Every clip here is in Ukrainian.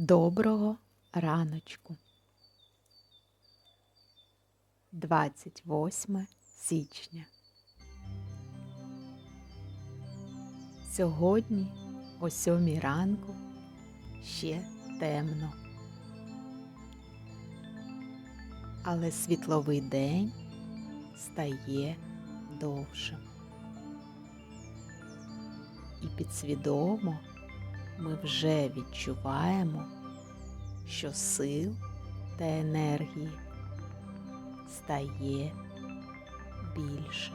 Доброго раночку. 28 січня. Сьогодні о сьомій ранку ще темно. Але світловий день стає довшим. І підсвідомо ми вже відчуваємо, що сил та енергії стає більше.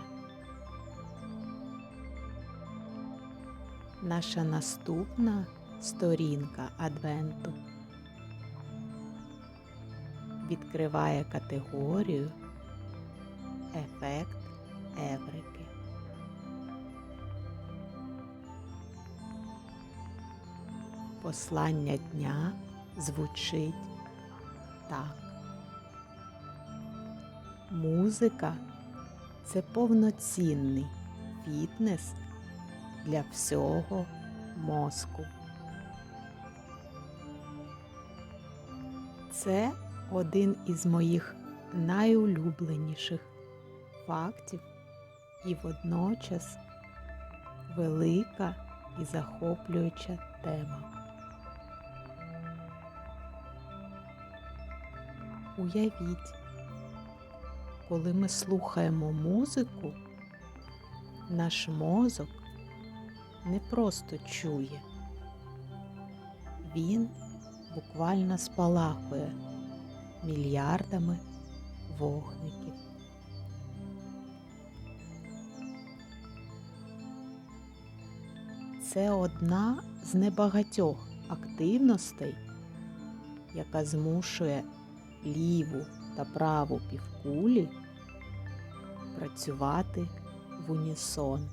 Наша наступна сторінка Адвенту відкриває категорію Ефект Еврики. Послання дня звучить так. Музика це повноцінний фітнес для всього мозку. Це один із моїх найулюбленіших фактів і водночас велика і захоплююча тема. Уявіть, коли ми слухаємо музику, наш мозок не просто чує, він буквально спалахує мільярдами вогників. Це одна з небагатьох активностей, яка змушує ліву та праву півкулі працювати в унісон.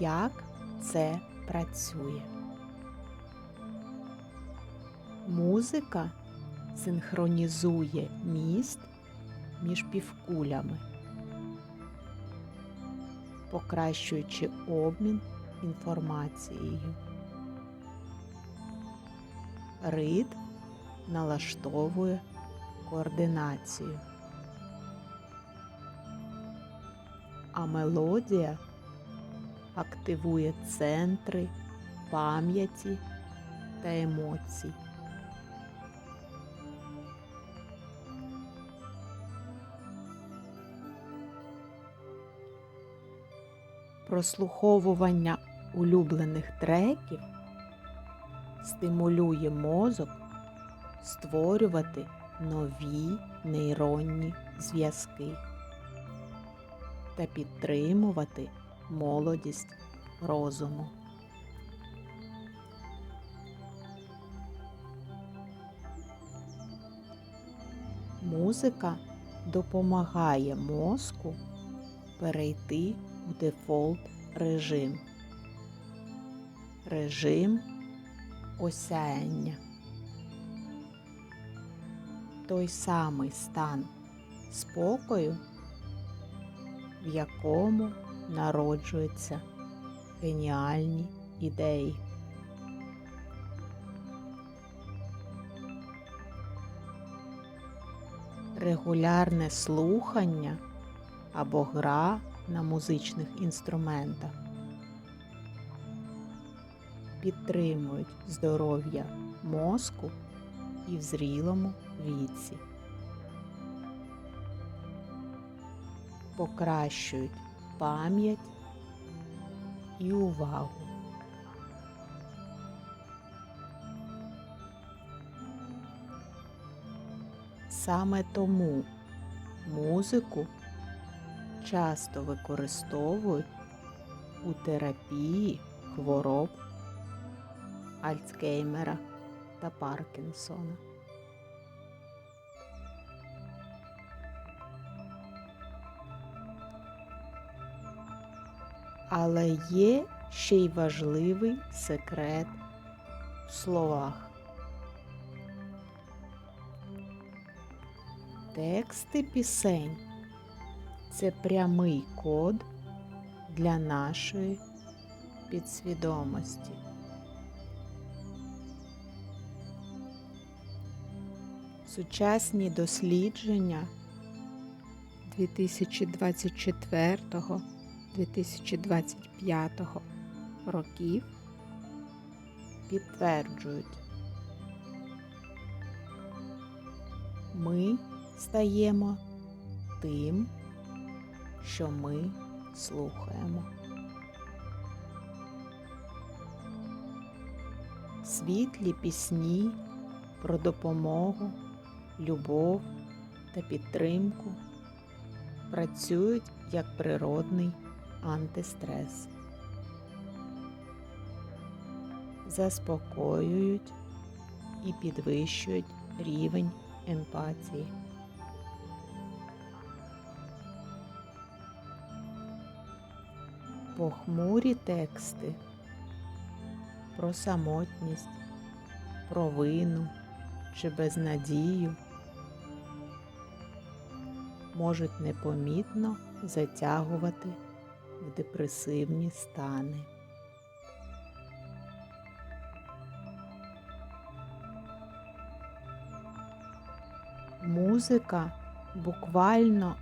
Як це працює? Музика синхронізує міст між півкулями, покращуючи обмін інформацією. Рид налаштовує координацію, а мелодія активує центри пам'яті та емоцій. Прослуховування улюблених треків стимулює мозок створювати нові нейронні зв'язки та підтримувати молодість розуму. Музика допомагає мозку перейти у дефолт режим. Режим осяяння. Той самий стан спокою, в якому народжуються геніальні ідеї. Регулярне слухання або гра на музичних інструментах підтримують здоров'я мозку і в зрілому віці, покращують пам'ять і увагу. Саме тому музику часто використовують у терапії хвороб Альцгеймера та Паркінсона. Але є ще й важливий секрет в словах. Тексти пісень це прямий код для нашої підсвідомості. Сучасні дослідження 2024-2025 років підтверджують, ми стаємо тим, що ми слухаємо. Світлі пісні про допомогу, любов та підтримку працюють як природний антистрес. Заспокоюють і підвищують рівень емпатії. Похмурі тексти про самотність, провину чи безнадію можуть непомітно затягувати в депресивні стани. Музика буквально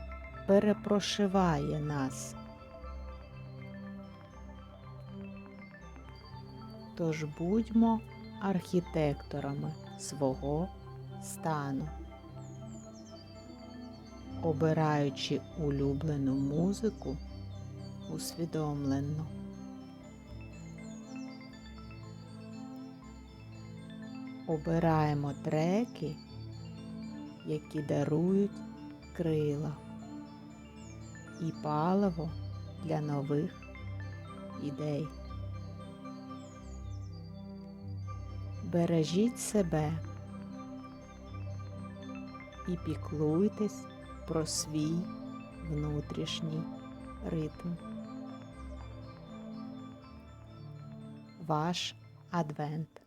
перепрошиває нас. Тож будьмо архітекторами свого стану, обираючи улюблену музику усвідомлено. Обираємо треки, які дарують крила і паливо для нових ідей. Бережіть себе і піклуйтесь про свій внутрішній ритм. Ваш адвент.